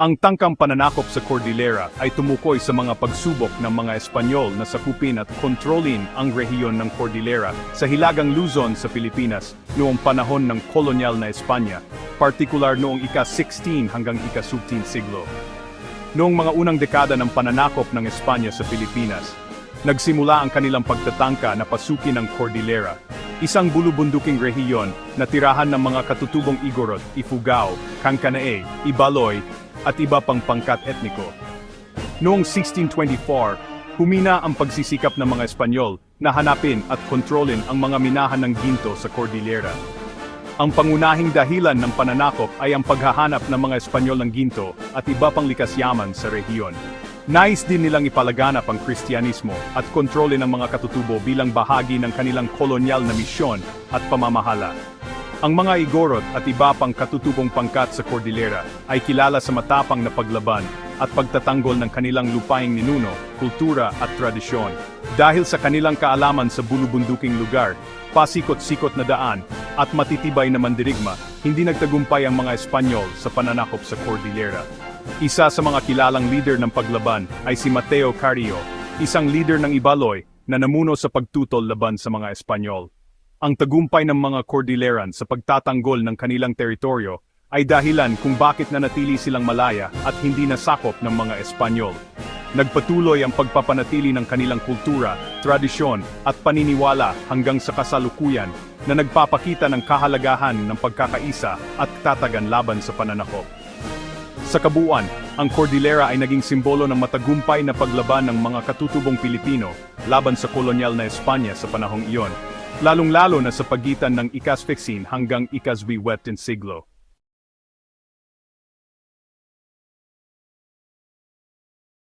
Ang tangkang pananakop sa Cordillera ay tumukoy sa mga pagsubok ng mga Espanyol na sakupin at kontrolin ang rehiyon ng Cordillera sa Hilagang Luzon sa Pilipinas noong panahon ng kolonyal na Espanya, partikular noong ika-16 hanggang ika-17 siglo. Noong mga unang dekada ng pananakop ng Espanya sa Pilipinas, nagsimula ang kanilang pagtatangka na pasukin ang Cordillera, isang bulubunduking rehiyon na tirahan ng mga katutubong Igorot, Ifugao, Kankanae, Ibaloy, at iba pang pangkat etniko. Noong 1624, humina ang pagsisikap ng mga Espanyol na hanapin at kontrolin ang mga minahan ng ginto sa Cordillera. Ang pangunahing dahilan ng pananakop ay ang paghahanap ng mga Espanyol ng ginto at iba pang likas yaman sa rehiyon. Nais din nilang ipalaganap ang Kristyanismo at kontrolin ang mga katutubo bilang bahagi ng kanilang kolonyal na misyon at pamamahala. Ang mga Igorot at iba pang katutubong pangkat sa Cordillera ay kilala sa matapang na paglaban at pagtatanggol ng kanilang lupaing ninuno, kultura at tradisyon. Dahil sa kanilang kaalaman sa bulubunduking lugar, pasikot-sikot na daan, at matitibay na mandirigma, hindi nagtagumpay ang mga Espanyol sa pananakop sa Cordillera. Isa sa mga kilalang leader ng paglaban ay si Mateo Carrillo, isang leader ng Ibaloy na namuno sa pagtutol laban sa mga Espanyol. Ang tagumpay ng mga Cordilleran sa pagtatanggol ng kanilang teritoryo ay dahilan kung bakit nanatili silang malaya at hindi nasakop ng mga Espanyol. Nagpatuloy ang pagpapanatili ng kanilang kultura, tradisyon at paniniwala hanggang sa kasalukuyan na nagpapakita ng kahalagahan ng pagkakaisa at tatagan laban sa pananakop. Sa kabuuan, ang Cordillera ay naging simbolo ng matagumpay na paglaban ng mga katutubong Pilipino laban sa kolonyal na Espanya sa panahong iyon, lalong-lalo na sa pagitan ng ikas-16 hanggang ikas-17 siglo.